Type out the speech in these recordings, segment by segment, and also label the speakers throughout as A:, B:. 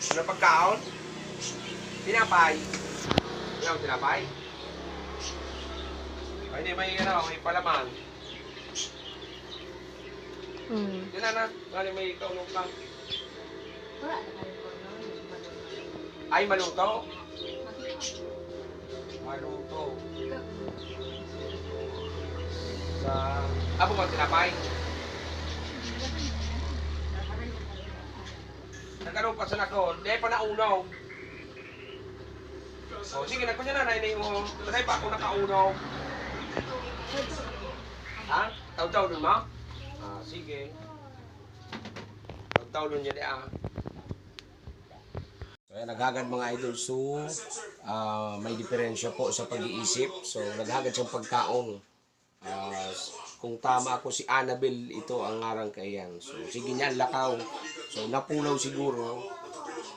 A: Ano pagkaon? Tinapay. Yan, tinapay. Ay, hindi, may, ano, may palaman.
B: Hmm.
A: Yan na na, Bali, may kaunong ka.
C: Na.
A: Ay, maluto. Maluto. Sa... Abo mo, tinapay. Nagkaroon pa sa nako, di pa naunaw. O, sige, nagkunya na, nainay mo. Kasi pa ako nakaunaw. Ha? Taw-taw dun mo? Ah, sige. Taw-taw dun yan ah. So, ayan, naghagad mga idol. So, ah, may diferensya po sa pag-iisip. So, naghagad siyang pagkaon. Ah, kung tama ako si Annabel, ito ang ngarang kayan. So, sige niyan, lakaw. So, napulaw siguro.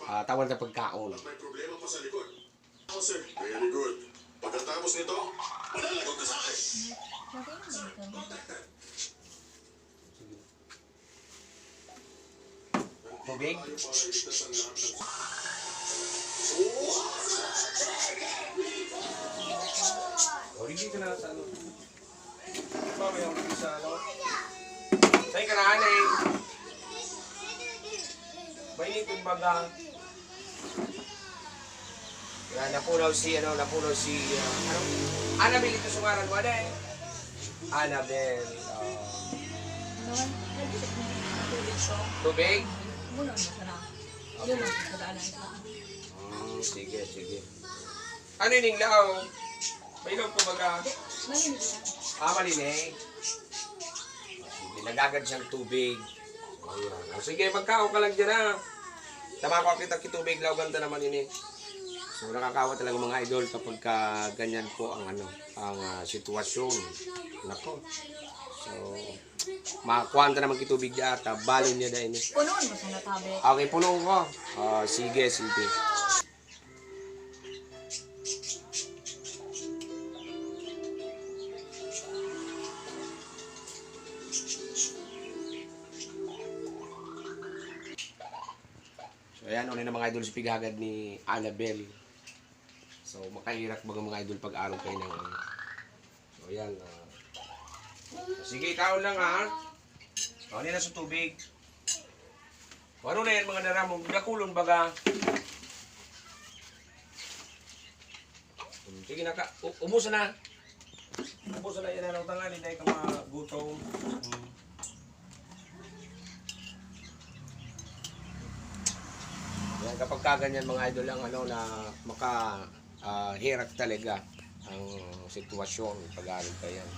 A: Ah, tawag na pagkaon.
D: Oh, sir. Very good. Pagkatapos nito, ka sa akin.
C: Makita mo ikaw.
A: Tubig? May ako sa ano. Sa'yo ka na, anay. Mainit yung baga. Yan, napunaw si, ano, napunaw si, ah, ano, Annabel ito sungaran mo. Annabel. oh.
C: Man? Nag-isip mo yung tubig? Muna na ko.
A: Hmm, sige, sige. Ano yung lao? May ilaw po baga?
C: Mahinig yan.
A: Ah, malinig. Sige, nagagad siyang tubig. Ayan. Sige, magkao ka lang dyan ha. Tama ko kita kitubig, law ganda naman ini. So nakakawa talaga mga idol kapag ka ganyan po ang ano, ang ah, sitwasyon. Nako. So, makakuha naman kitubig dyan at balon niya dahil ini.
C: Punuan mo sa natabi.
A: Okay, puno ko. Ah, sige, sige. So ayan, unay na mga idol si pighagad ni Annabel. So makahirap baga mga idol pag-araw kayo ng ano. So ayan. ah. sige, ikaw lang ha. O, ano na sa tubig. Ano na yan mga naramong? Nakulon baga. Hmm, Sige na ka. Umusa na. Umusa na yan ang tangali dahil ka magutom. Hmm. Kapag kaganyan mga idol ang ano na maka ah, hirap talaga ang sitwasyon pag-aaral pa yan.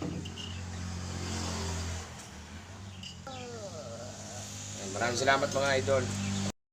A: Yan, Maraming salamat mga idol.